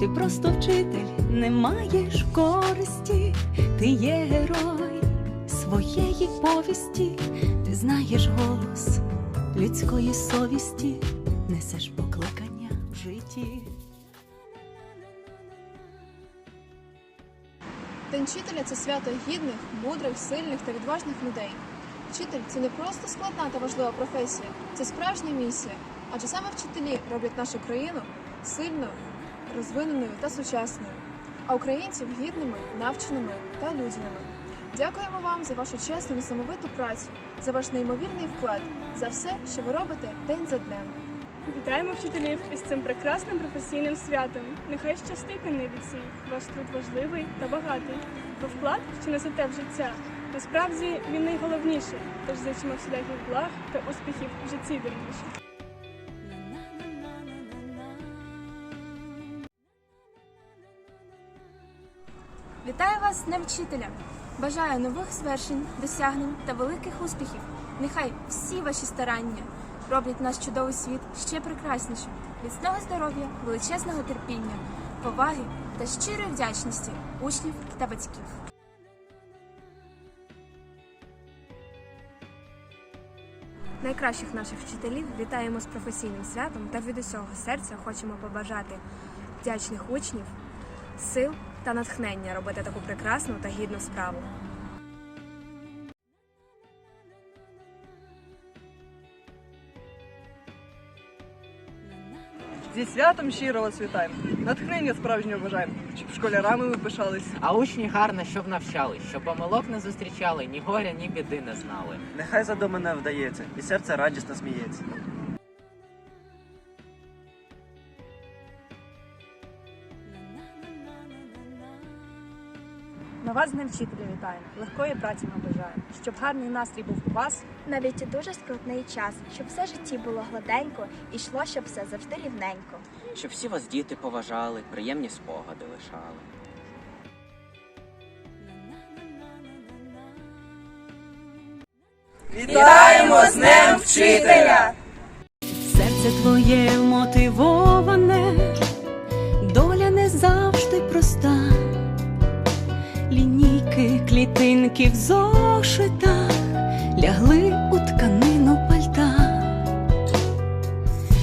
Ти просто вчитель, не маєш користі, ти є герой своєї повісті, ти знаєш голос людської совісті, несеш покликання в житті. День вчителя це свято гідних, мудрих, сильних та відважних людей. Вчитель це не просто складна та важлива професія, це справжня місія. Адже саме вчителі роблять нашу країну сильною, розвиненою та сучасною, а українців гідними, навченими та людяними. Дякуємо вам за вашу чесну несамовиту працю, за ваш неймовірний вклад, за все, що ви робите день за днем. Вітаємо вчителів із цим прекрасним професійним святом. Нехай щастить на небі цій. Ваш труд важливий та багатий. Бо вклад, що несете в життя, насправді він найголовніший. Тож зичимо всіляких благ та успіхів в житті вірніше. Вітаю вас з Днем вчителя! Бажаю нових звершень, досягнень та великих успіхів. Нехай всі ваші старання роблять наш чудовий світ ще прекраснішим. Міцного здоров'я, величезного терпіння, поваги та щирої вдячності учнів та батьків. Найкращих наших вчителів вітаємо з професійним святом та від усього серця хочемо побажати вдячних учнів, сил та натхнення робити таку прекрасну та гідну справу. Зі святом щиро вас вітаємо. Натхнення справжнього бажаємо, щоб школярами ви пишались. А учні гарно, щоб навчали, щоб помилок не зустрічали, ні горя, ні біди не знали. Нехай задума не вдається, і серце радісно сміється. Ми вас з Днем вчителя вітаємо, легкої праці ми бажаємо, щоб гарний настрій був у вас. Навіть у дуже скрутний час, щоб все житті було гладенько і йшло, щоб все завжди рівненько. Щоб всі вас діти поважали, приємні спогади лишали. Вітаємо з Днем Вчителя! Серце твоє мотивоване, Лінійки, клітинки в зошитах лягли у тканину пальта,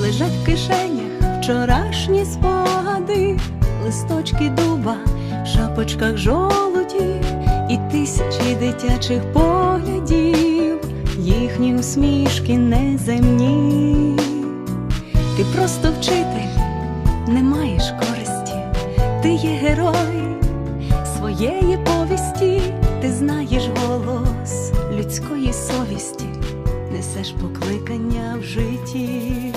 лежать в кишенях вчорашні спогади, листочки дуба, в шапочках жолуді і тисячі дитячих поглядів, їхні усмішки неземні. Ти просто вчитель, не маєш користі, ти є герой своєї повісті, ти знаєш голос людської совісті, несеш покликання в житті.